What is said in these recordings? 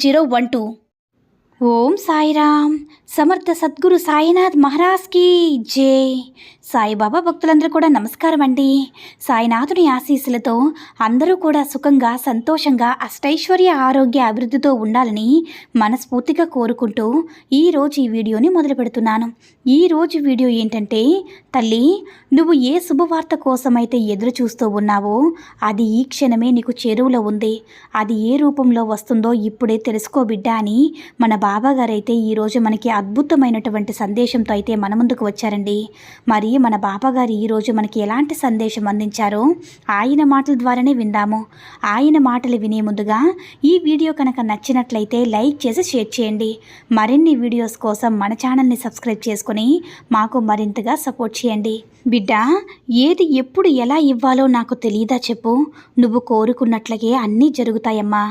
zero one two Om Sairam. Samartha Sadguru Sainath మహారాజ్కి జై. సాయిబాబా భక్తులందరూ కూడా నమస్కారం అండి. సాయినాథుని ఆశీస్సులతో అందరూ కూడా సుఖంగా సంతోషంగా అష్టైశ్వర్య ఆరోగ్య అభివృద్ధితో ఉండాలని మనస్ఫూర్తిగా కోరుకుంటూ ఈరోజు ఈ వీడియోని మొదలు పెడుతున్నాను. ఈరోజు వీడియో ఏంటంటే తల్లి నువ్వు ఏ శుభవార్త కోసమైతే ఎదురు చూస్తూ ఉన్నావో అది ఈ క్షణమే నీకు చేరువలో ఉంది. అది ఏ రూపంలో వస్తుందో ఇప్పుడే తెలుసుకో బిడ్డ అని మన బాబా గారైతే ఈరోజు మనకి అద్భుతమైనటువంటి సందేశంతో అయితే మన ముందుకు వచ్చారండి. మరి మన బాబాగారు ఈరోజు మనకి ఎలాంటి సందేశం అందించారో ఆయన మాటల ద్వారానే విందాము. ఆయన మాటలు వినే ముందుగా ఈ వీడియో కనుక నచ్చినట్లయితే లైక్ చేసి షేర్ చేయండి. మరిన్ని వీడియోస్ కోసం మన ఛానల్ని సబ్స్క్రైబ్ చేసుకొని మాకు మరింతగా సపోర్ట్ చేయండి. బిడ్డ ఏది ఎప్పుడు ఎలా ఇవ్వాలో నాకు తెలియదా చెప్పు. నువ్వు కోరుకున్నట్లగే అన్నీ జరుగుతాయమ్మా.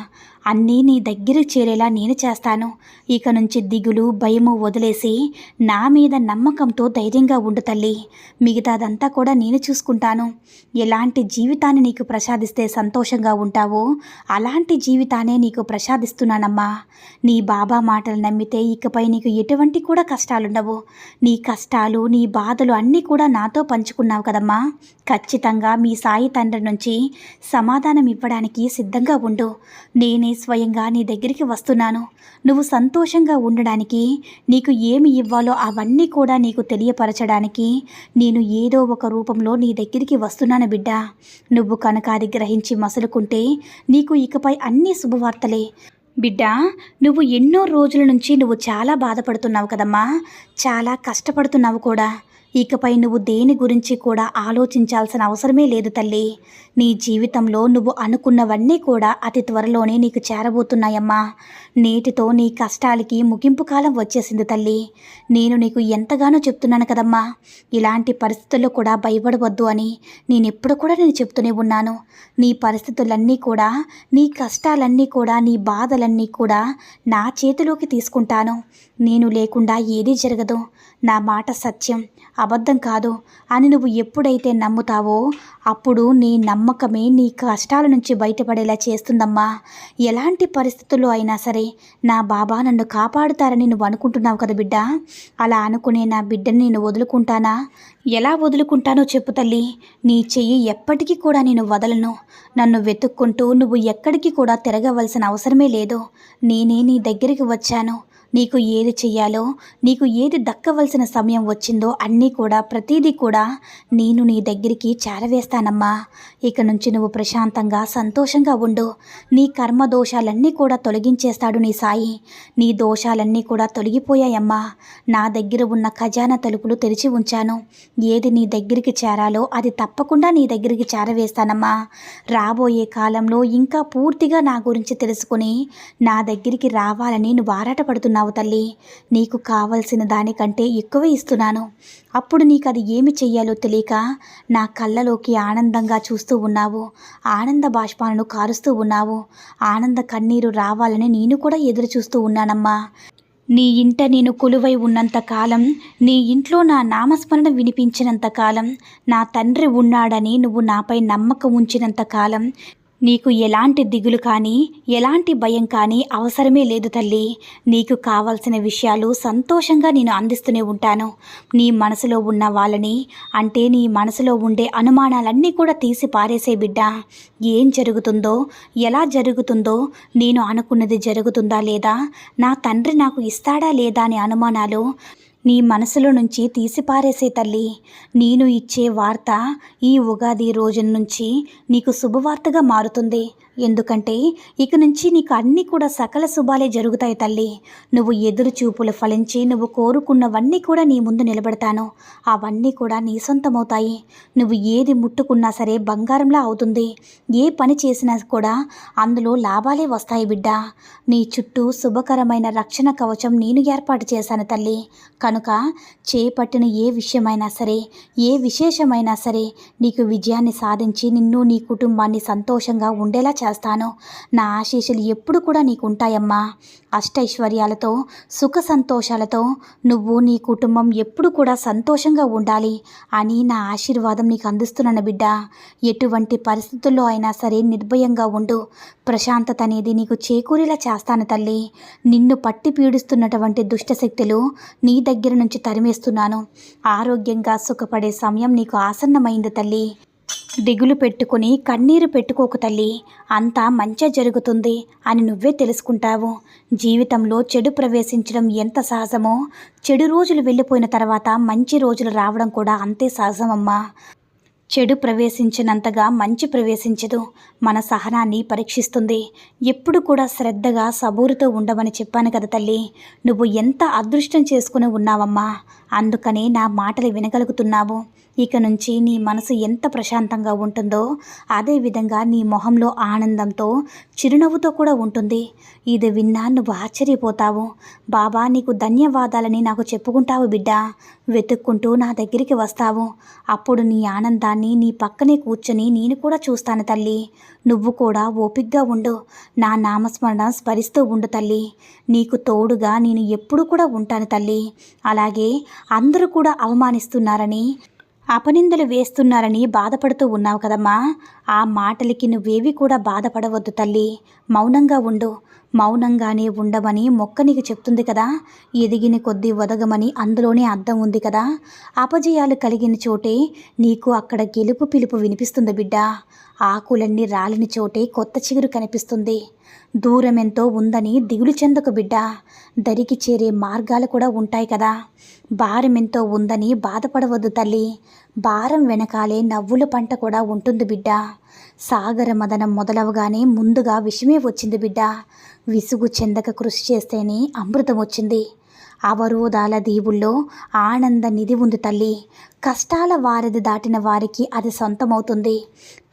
అన్నీ నీ దగ్గరకు చేరేలా నేను చేస్తాను. ఇక నుంచి దిగులు భయము వదిలేసి నా మీద నమ్మకంతో ధైర్యంగా ఉండు తల్లి. మిగతాదంతా కూడా నేను చూసుకుంటాను. ఎలాంటి జీవితాన్ని నీకు ప్రసాదిస్తే సంతోషంగా ఉంటావో అలాంటి జీవితాన్నే నీకు ప్రసాదిస్తున్నానమ్మా. నీ బాబా మాటలు నమ్మితే ఇకపై నీకు ఎటువంటి కూడా కష్టాలుండవు. నీ కష్టాలు నీ బాధలు అన్నీ కూడా నాతో పంచుకున్నావు కదమ్మా. ఖచ్చితంగా మీ సాయి తండ్రి నుంచి సమాధానం ఇవ్వడానికి సిద్ధంగా ఉండు. నేనే స్వయంగా నీ దగ్గరికి వస్తున్నాను. నువ్వు సంతోషంగా ఉండడానికి నీకు ఏమి ఇవ్వాలో అవన్నీ కూడా నీకు తెలియపరచడానికి నేను ఏదో ఒక రూపంలో నీ దగ్గరికి వస్తున్నాను బిడ్డ. నువ్వు కనుక అది గ్రహించి మసులుకుంటే నీకు ఇకపై అన్ని శుభవార్తలే. బిడ్డ నువ్వు ఎన్నో రోజుల నుంచి నువ్వు చాలా బాధపడుతున్నావు కదమ్మా. చాలా కష్టపడుతున్నావు కూడా. ఇకపై నువ్వు దేని గురించి కూడా ఆలోచించాల్సిన అవసరమే లేదు తల్లి. నీ జీవితంలో నువ్వు అనుకున్నవన్నీ కూడా అతి త్వరలోనే నీకు చేరబోతున్నాయమ్మా. నేటితో నీ కష్టాలకి ముగింపు కాలం వచ్చేసింది తల్లి. నేను నీకు ఎంతగానో చెప్తున్నాను కదమ్మా. ఇలాంటి పరిస్థితుల్లో కూడా భయపడవద్దు అని నేనెప్పుడు కూడా నేను చెప్తూనే ఉన్నాను. నీ పరిస్థితులన్నీ కూడా నీ కష్టాలన్నీ కూడా నీ బాధలన్నీ కూడా నా చేతిలోకి తీసుకుంటాను. నేను లేకుండా ఏదీ జరగదు. నా మాట సత్యం. అబద్ధం కాదు అని నువ్వు ఎప్పుడైతే నమ్ముతావో అప్పుడు నీ నమ్మకమే నీ కష్టాల నుంచి బయటపడేలా చేస్తుందమ్మా. ఎలాంటి పరిస్థితుల్లో అయినా సరే నా బాబా నన్ను కాపాడుతారని నువ్వు అనుకుంటున్నావు కదా బిడ్డ. అలా అనుకునే నా బిడ్డని నేను వదులుకుంటానా? ఎలా వదులుకుంటానో చెప్పు తల్లి. నీ చెయ్యి ఎప్పటికీ కూడా నేను వదలను. నన్ను వెతుక్కుంటూ నువ్వు ఎక్కడికి కూడా తిరగవలసిన అవసరమే లేదు. నేనే నీ దగ్గరికి వచ్చాను. నీకు ఏది చెయ్యాలో నీకు ఏది దక్కవలసిన సమయం వచ్చిందో అన్నీ కూడా ప్రతిదీ కూడా నేను నీ దగ్గరికి చేరవేస్తానమ్మా. ఇక నుంచి నువ్వు ప్రశాంతంగా సంతోషంగా ఉండు. నీ కర్మ దోషాలన్నీ కూడా తొలగించేస్తాడు నీ సాయి. నీ దోషాలన్నీ కూడా తొలగిపోయాయమ్మా. నా దగ్గర ఉన్న ఖజానా తలుపులు తెరిచి ఉంచాను. ఏది నీ దగ్గరికి చేరాలో అది తప్పకుండా నీ దగ్గరికి చేరవేస్తానమ్మా. రాబోయే కాలంలో ఇంకా పూర్తిగా నా గురించి తెలుసుకుని నా దగ్గరికి రావాలని నువ్వు ఆరాటపడుతున్నావు. తల్లి. నీకు కావలసిన దానికంటే ఎక్కువ ఇస్తున్నాను. అప్పుడు నీకు అది ఏమి చెయ్యాలో తెలియక నా కళ్ళలోకి ఆనందంగా చూస్తూ ఉన్నావు. ఆనంద బాష్పాలను కారుస్తూ ఉన్నావు. ఆనంద కన్నీరు రావాలని నేను కూడా ఎదురు చూస్తూ ఉన్నానమ్మా. నీ ఇంట నేను కొలువై ఉన్నంత కాలం నీ ఇంట్లో నా నామస్మరణ వినిపించినంత కాలం నా తండ్రి ఉన్నాడని నువ్వు నాపై నమ్మకం ఉంచినంత కాలం నీకు ఎలాంటి దిగులు కానీ ఎలాంటి భయం కానీ అవసరమే లేదు తల్లి. నీకు కావాల్సిన విషయాలు సంతోషంగా నేను అందిస్తూనే ఉంటాను. నీ మనసులో ఉన్న వాళ్ళని అంటే నీ మనసులో ఉండే అనుమానాలన్నీ కూడా తీసి పారేసే బిడ్డ. ఏం జరుగుతుందో ఎలా జరుగుతుందో నేను అనుకున్నది జరుగుతుందా లేదా నా తండ్రి నాకు ఇస్తాడా లేదా అనే అనుమానాలు నీ మనసులో నుంచి తీసిపారేసే తల్లి నేను ఇచ్చే వార్త ఈ ఉగాది రోజు నుంచి నీకు శుభవార్తగా మారుతుంది. ఎందుకంటే ఇక నుంచి నీకు అన్నీ కూడా సకల శుభాలే జరుగుతాయి తల్లి. నువ్వు ఎదురు చూపులు ఫలించి నువ్వు కోరుకున్నవన్నీ కూడా నీ ముందు నిలబెడతాను. అవన్నీ కూడా నీ సొంతమవుతాయి. నువ్వు ఏది ముట్టుకున్నా సరే బంగారంలా అవుతుంది. ఏ పని చేసినా కూడా అందులో లాభాలే వస్తాయి బిడ్డ. నీ చుట్టూ శుభకరమైన రక్షణ కవచం నేను ఏర్పాటు చేశాను తల్లి. కనుక చేపట్టిన ఏ విషయమైనా సరే ఏ విశేషమైనా సరే నీకు విజయాన్ని సాధించి నిన్ను నీ కుటుంబాన్ని సంతోషంగా ఉండేలా చేస్తాను. నా ఆశీస్సులు ఎప్పుడు కూడా నీకు ఉంటాయమ్మా అష్టైశ్వర్యాలతో సుఖ సంతోషాలతో నువ్వు నీ కుటుంబం ఎప్పుడు కూడా సంతోషంగా ఉండాలి అని నా ఆశీర్వాదం నీకు అందిస్తున్నాను బిడ్డ. ఎటువంటి పరిస్థితుల్లో అయినా సరే నిర్భయంగా ఉండు. ప్రశాంతత అనేది నీకు చేకూరేలా చేస్తాను తల్లి. నిన్ను పట్టి పీడిస్తున్నటువంటి దుష్టశక్తులు నీ దగ్గర నుంచి తరిమేస్తున్నాను. ఆరోగ్యంగా సుఖపడే సమయం నీకు ఆసన్నమైంది తల్లి. దిగులు పెట్టుకుని కన్నీరు పెట్టుకోకు తల్లి. అంతా మంచి జరుగుతుంది అని నువ్వే తెలుసుకుంటావు. జీవితంలో చెడు ప్రవేశించడం ఎంత సహజమో చెడు రోజులు వెళ్ళిపోయిన తర్వాత మంచి రోజులు రావడం కూడా అంతే సహజమమ్మా. చెడు ప్రవేశించినంతగా మంచి ప్రవేశించదు. మన సహనాన్ని పరీక్షిస్తుంది. ఎప్పుడు కూడా శ్రద్ధగా సబూరుతో ఉండమని చెప్పాను కదా తల్లి. నువ్వు ఎంత అదృష్టం చేసుకుని ఉన్నావమ్మా? అందుకనే నా మాటలు వినగలుగుతున్నావు. ఇక నుంచి నీ మనసు ఎంత ప్రశాంతంగా ఉంటుందో అదేవిధంగా నీ మొహంలో ఆనందంతో చిరునవ్వుతో కూడా ఉంటుంది. ఇది విన్నా నువ్వు ఆశ్చర్యపోతావు. బాబా నీకు ధన్యవాదాలని నాకు చెప్పుకుంటావు బిడ్డ. వెతుక్కుంటూ నా దగ్గరికి వస్తావు. అప్పుడు నీ ఆనందాన్ని నీ పక్కనే కూర్చొని నేను కూడా చూస్తాను తల్లి. నువ్వు కూడా ఓపిగ్గా ఉండు. నా నామస్మరణ స్మరిస్తూ ఉండు తల్లి. నీకు తోడుగా నేను ఎప్పుడు కూడా ఉంటాను తల్లి. అలాగే అందరూ కూడా అవమానిస్తున్నారని అపనిందలు వేస్తున్నారని బాధపడుతూ ఉన్నావు కదమ్మా. ఆ మాటలకి నువ్వేవి కూడా బాధపడవద్దు తల్లి. మౌనంగా ఉండు. మౌనంగానే ఉండమని మొక్క నీకు చెప్తుంది కదా. ఎదిగిన కొద్దీ వదగమని అందులోనే అర్థం ఉంది కదా. అపజయాలు కలిగిన చోటే నీకు అక్కడ గెలుపు పిలుపు వినిపిస్తుంది బిడ్డ. ఆకులన్నీ రాలిన చోటే కొత్త చిగురు కనిపిస్తుంది. దూరమెంతో ఉందని దిగులు చెందకు బిడ్డ. దరికి చేరే మార్గాలు కూడా ఉంటాయి కదా. భారమెంతో ఉందని బాధపడవద్దు తల్లి. భారం వెనకాలే నవ్వుల పంట కూడా ఉంటుంది బిడ్డ. సాగర మదనం మొదలవగానే ముందుగా విషమే వచ్చింది బిడ్డ. విసుగు చెందక కృషి చేస్తేనే అమృతం వచ్చింది. అవరోధాల దీవుల్లో ఆనంద నిధి ఉంది తల్లి. కష్టాల వారధి దాటిన వారికి అది సొంతమవుతుంది.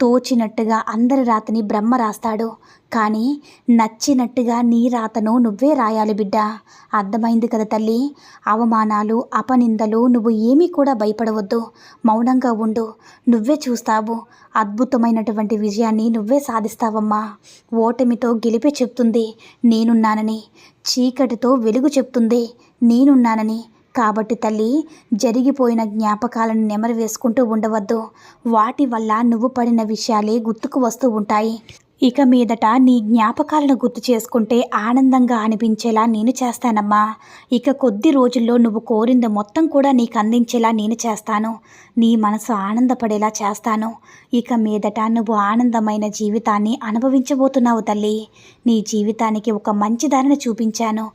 తోచినట్టుగా అందరి రాతని బ్రహ్మ రాస్తాడు. కానీ నచ్చినట్టుగా నీ రాతను నువ్వే రాయాలి బిడ్డ. అర్థమైంది కదా తల్లి? అవమానాలు అపనిందలు నువ్వు ఏమీ కూడా భయపడవద్దు. మౌనంగా ఉండు. నువ్వే చూస్తావు. అద్భుతమైనటువంటి విజయాన్ని నువ్వే సాధిస్తావమ్మా. ఓటమితో గెలిపే చెప్తుంది. నేనున్నానని. చీకటితో వెలుగు చెప్తుంది. నేనున్నానని. కాబట్టి తల్లి జరిగిపోయిన జ్ఞాపకాలను నెమరు వేసుకుంటూ ఉండవద్దు. వాటి వల్ల నువ్వు పడిన విషయాలే గుర్తుకు వస్తూ ఉంటాయి. ఇక మీదట నీ జ్ఞాపకాలను గుర్తు చేసుకుంటే ఆనందంగా అనిపించేలా నేను చేస్తానమ్మా. ఇక కొద్ది రోజుల్లో నువ్వు కోరింది మొత్తం కూడా నీకు అందించేలా నేను చేస్తాను. నీ మనసు ఆనందపడేలా చేస్తాను. ఇక మీదట నువ్వు ఆనందమైన జీవితాన్ని అనుభవించబోతున్నావు తల్లి. నీ జీవితానికి ఒక మంచి దారిని చూపించాను.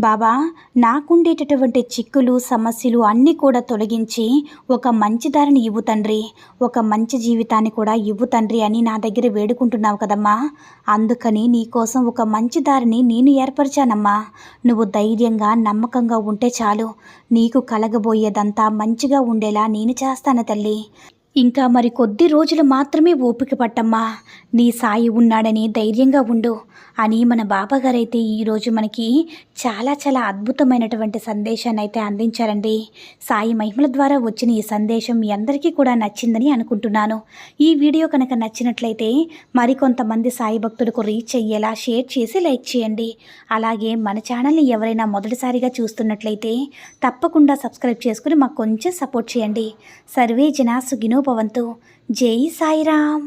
బాబా నాకుండేటటువంటి చిక్కులు సమస్యలు అన్నీ కూడా తొలగించి ఒక మంచి దారిని ఇవ్వు తండ్రి. ఒక మంచి జీవితాన్ని కూడా ఇవ్వు తండ్రి అని నా దగ్గర వేడుకుంటున్నావు కదమ్మా. అందుకని నీకోసం ఒక మంచి దారిని నేను ఏర్పరిచానమ్మా. నువ్వు ధైర్యంగా నమ్మకంగా ఉంటే చాలు. నీకు కలగబోయేదంతా మంచిగా ఉండేలా నేను చేస్తాను తల్లి. ఇంకా మరి కొద్ది రోజులు మాత్రమే ఓపిక పట్టమ్మా. నీ సాయి ఉన్నాడని ధైర్యంగా ఉండు అని మన బాబాగారైతే ఈరోజు మనకి చాలా చాలా అద్భుతమైనటువంటి సందేశాన్ని అయితే అందించారండి. సాయి మహిమల ద్వారా వచ్చిన ఈ సందేశం మీ అందరికీ కూడా నచ్చిందని అనుకుంటున్నాను. ఈ వీడియో కనుక నచ్చినట్లయితే మరికొంతమంది సాయి భక్తులకు రీచ్ అయ్యేలా షేర్ చేసి లైక్ చేయండి. అలాగే మన ఛానల్ని ఎవరైనా మొదటిసారిగా చూస్తున్నట్లయితే తప్పకుండా సబ్స్క్రైబ్ చేసుకుని మాకు కొంచెం సపోర్ట్ చేయండి. సర్వే జనా సుగినో భవంతు జై సాయిరామ్.